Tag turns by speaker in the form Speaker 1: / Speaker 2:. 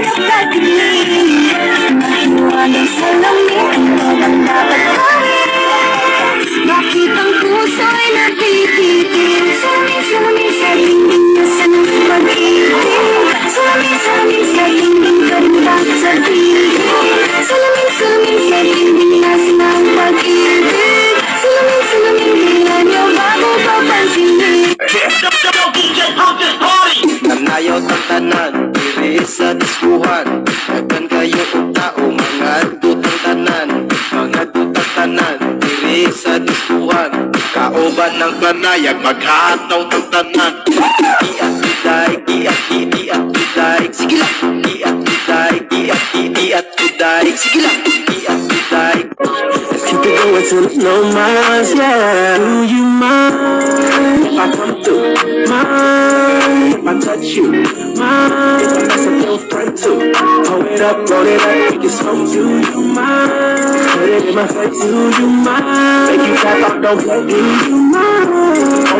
Speaker 1: nagkatinig Mahiwagang salamin Ito ang dapat gawin Bakit ang puso'y nagtitigil Salamin, salamin sa dingding Nasa ng pag-ibig Salamin, salamin sa dingding Ganda sa tingin Salamin, salamin sa dingding Nasa ng pag-ibig Salamin, salamin Bila niyo bago papansinin
Speaker 2: Kanayaw ng tanan, diri sa diskuhan Daghan kayo og tao, mga tutang tanan Mga tutang tanan, diri sa diskuhan Kauban ng panayag, maghataw ng tanan Iat kuday, iat iat kuday Sige lang, iat kuday, iat iat kuday Sige lang, iat kuday
Speaker 3: Keep it going till no miles, yeah. Do you mind if I come through? Mind if I touch you? Mind it up, roll it up, we can smoke. Do you mind? Put it in my face. Do you mind? Make you tap out, don't play. Do you mind?